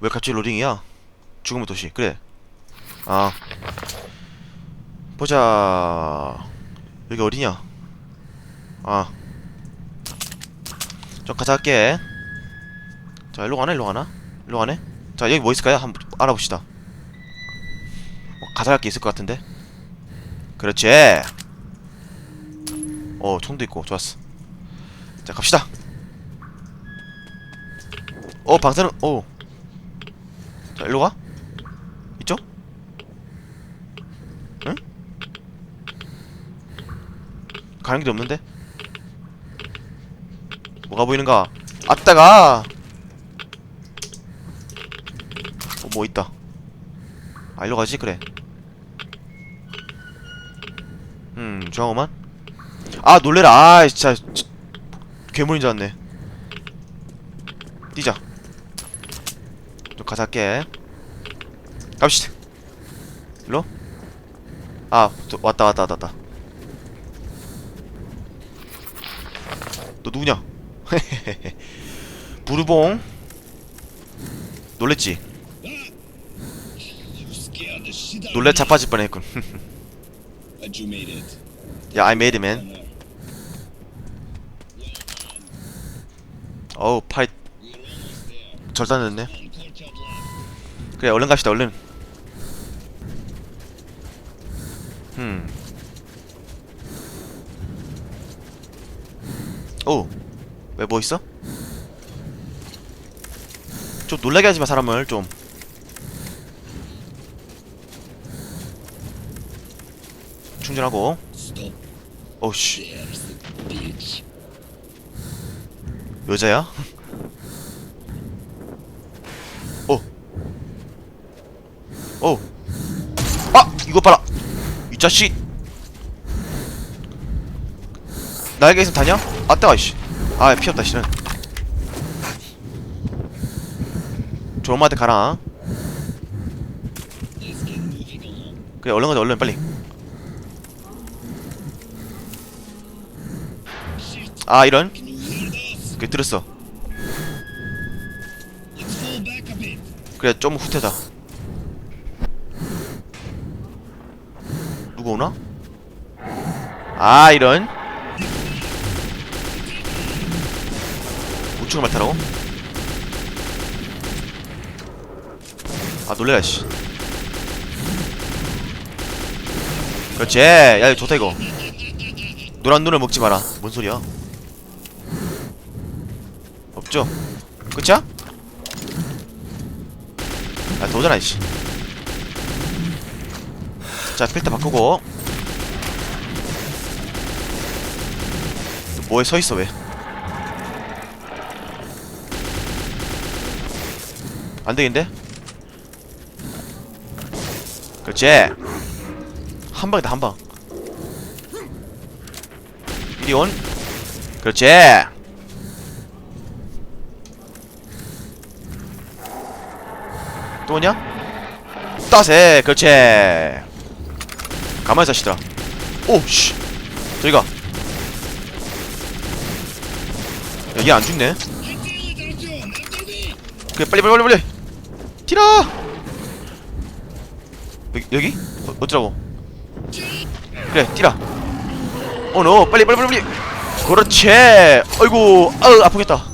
왜 갑자기 로딩이야? 죽음의 도시. 그래. 아. 보자. 여기 어디냐? 아좀 가자 할게. 자 일로 가나? 일로 가나? 일로 가네? 자 여기 뭐 있을까요? 한번 알아봅시다. 어, 가자 할게 있을 것 같은데? 그렇지. 어 총도 있고. 좋았어. 자 갑시다. 어 방사능. 오. 자 일로 가. 이쪽? 응? 가는 길이 없는데? 뭐가 보이는가? 아따가. 어, 뭐 있다. 아 일로 가지 그래. 음 좋아구만. 아 놀래라. 아 진짜 지- 괴물인 줄 알았네. 뛰자. 좀 가자 할게. 갑시다. 일로? 아, 저, 왔다, 왔다, 왔다. 너 누구냐? 부르봉. 놀랬지? 놀래. 자빠질 뻔했군. 야, I made it, man. 어우, 파이 there. 절단 됐네. 그래, 얼른 갑시다, 얼른. 음. 오, 왜 뭐 있어? 좀 놀라게 하지 마 사람을 좀. 충전하고. 오씨. 여자야? 오. 아, 이거 봐라. 이 자식. 나에게 있으면 다냐? 아, 따가 씨. 아, 피 없다 씨는. 저 엄마한테 가라. 그래, 얼른 가자, 얼른 빨리. 아, 이런. 그래, 들었어. 그래 좀 후퇴다 누구 오나? 아 이런 우측을 말타라고? 아 놀래라 씨 그렇지 야 이거 좋다 이거 노란 눈을 먹지 마라 뭔 소리야 없죠? 끝이야? 아 도전아 이씨 자 필터 바꾸고. 뭐에 서있어 왜? 안되겠는데? 그렇지. 한방이다 한방. 이리 온. 그렇지. 또 오냐? 따세 그렇지 가만히 자시더라. 오씨. 저기가. 야얘 안 죽네. 그래 빨리 빨리 빨리 빨리. 티라! 여기 여기? 어, 어쩌라고? 그래 뛰라. 어노 빨리 빨리 빨리 빨리. 그렇지. 아이고 아우 아프겠다